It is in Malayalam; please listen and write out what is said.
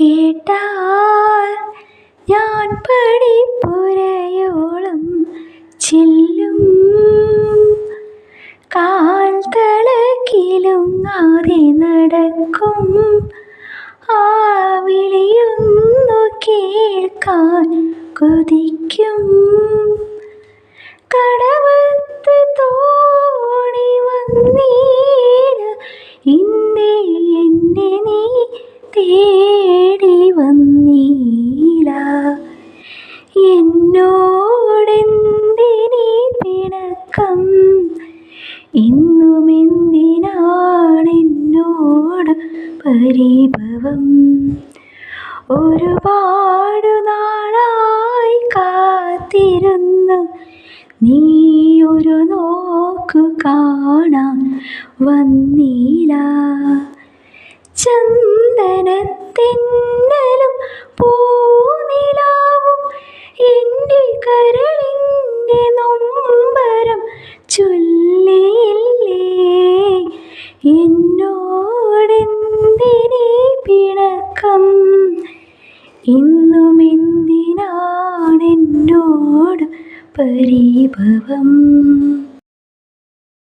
കേട്ടാൽ ഞാൻ പടിപ്പുരയോളം ചെല്ലും. കാൽ തളക്കിലുങ്ങാതെ നടക്കും. ആ വിളിയൊന്നു കേൾക്കാൻ കൊതിക്കും. കടവത്ത് തോണി വന്നീട തേടി വന്നീല എന്നോടെന്തിനീ പിണക്കം? ഇന്നും എന്നോട് പരിഭവം? ഒരുപാട് നാളായി കാത്തിരുന്നു. നീ ഒരു നോക്ക് കാണാൻ വന്നില്ല ചന്ദനത്തിന്നലും പൂനിലാവും എന്റെ കരളിന്റെ നൊമ്പരം ചൊല്ലിയില്ലേ? എന്നോടെന്തിനീ പിണക്കം? ഇന്നും എന്തിനാണെന്നോട് പരിഭവം?